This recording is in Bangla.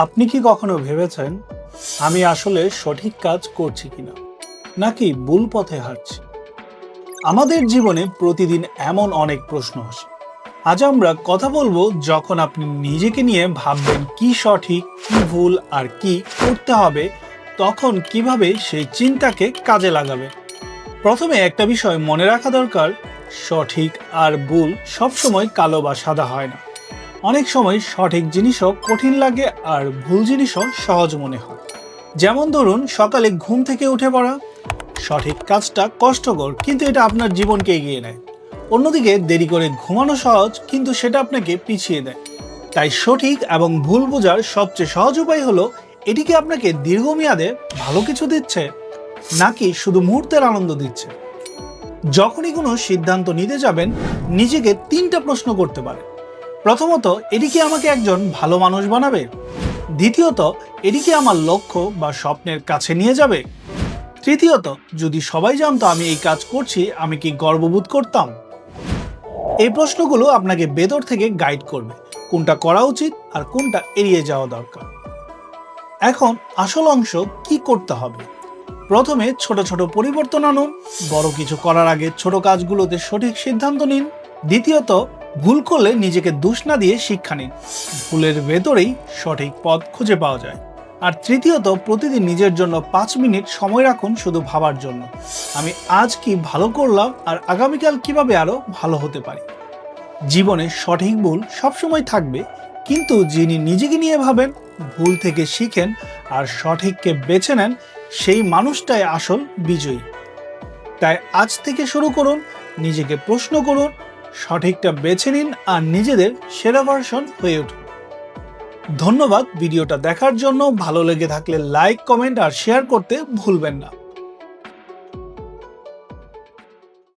আপনি কি কখনো ভেবেছেন আমি আসলে সঠিক কাজ করছি কিনা? নাকি ভুল পথে হাঁটছি? আমাদের জীবনে প্রতিদিন এমন অনেক প্রশ্ন আসে। আজ আমরা কথা বলব যখন আপনি নিজেকে নিয়ে ভাববেন কি সঠিক, কি ভুল আর কি করতে হবে, তখন কীভাবে সেই চিন্তাকে কাজে লাগাবে। প্রথমে একটা বিষয় মনে রাখা দরকার, সঠিক আর ভুল সবসময় কালো বা সাদা হয় না। অনেক সময় সঠিক জিনিসও কঠিন লাগে আর ভুল জিনিসও সহজ মনে হয়। যেমন ধরুন, সকালে ঘুম থেকে উঠে পড়া। সঠিক কাজটা কষ্টকর, কিন্তু এটা আপনার জীবনকে এগিয়ে নেয়। অন্যদিকে, দেরি করে ঘুমানো সহজ, কিন্তু সেটা আপনাকে পিছিয়ে দেয়। তাই সঠিক এবং ভুল বোঝার সবচেয়ে সহজ উপায় হলো, এটিকে আপনাকে দীর্ঘমেয়াদে ভালো কিছু দিচ্ছে, নাকি শুধু মুহূর্তের আনন্দ দিচ্ছে। যখনই কোনো সিদ্ধান্ত নিতে যাবেন, নিজেকে তিনটা প্রশ্ন করতে পারেন। প্রথমত, এটি কি আমাকে একজন ভালো মানুষ বানাবে? দ্বিতীয়ত, এটি কি আমার লক্ষ্য বা স্বপ্নের কাছে নিয়ে যাবে? তৃতীয়ত, যদি সবাই জানতো আমি এই কাজ করছি, আমি কি গর্ববোধ করতাম? এই প্রশ্নগুলো আপনাকে ভেতর থেকে গাইড করবে, কোনটা করা উচিত আর কোনটা এড়িয়ে যাওয়া দরকার। এখন, আসল অংশ কি করতে হবে? প্রথমে ছোট ছোট পরিবর্তন আনুন, বড় কিছু করার আগে ছোট কাজগুলোতে সঠিক সিদ্ধান্ত নিন। দ্বিতীয়ত ভুল করলে নিজেকে দোষ না দিয়ে শিক্ষা নিন। ভুলের ভেতরেই সঠিক পথ খুঁজে পাওয়া যায়। আর তৃতীয়ত, প্রতিদিন নিজের জন্য পাঁচ মিনিট সময় রাখুন শুধু ভাবার জন্য। আমি আজ কি ভালো করলাম আর আগামীকাল কীভাবে আরও ভালো হতে পারি? জীবনে সঠিক ভুল সবসময় থাকবে, কিন্তু যিনি নিজেকে নিয়ে ভাবেন, ভুল থেকে শিখেন আর সঠিককে বেছে নেন, সেই মানুষটাই আসল বিজয়ী। তাই আজ থেকে শুরু করুন, নিজেকে প্রশ্ন করুন সঠিকটা বেছে নিন আর নিজেদের সেরা ভার্সন হয়ে উঠুন। ধন্যবাদ ভিডিওটা দেখার জন্য। ভালো লেগে থাকলে লাইক, কমেন্ট আর শেয়ার করতে ভুলবেন না।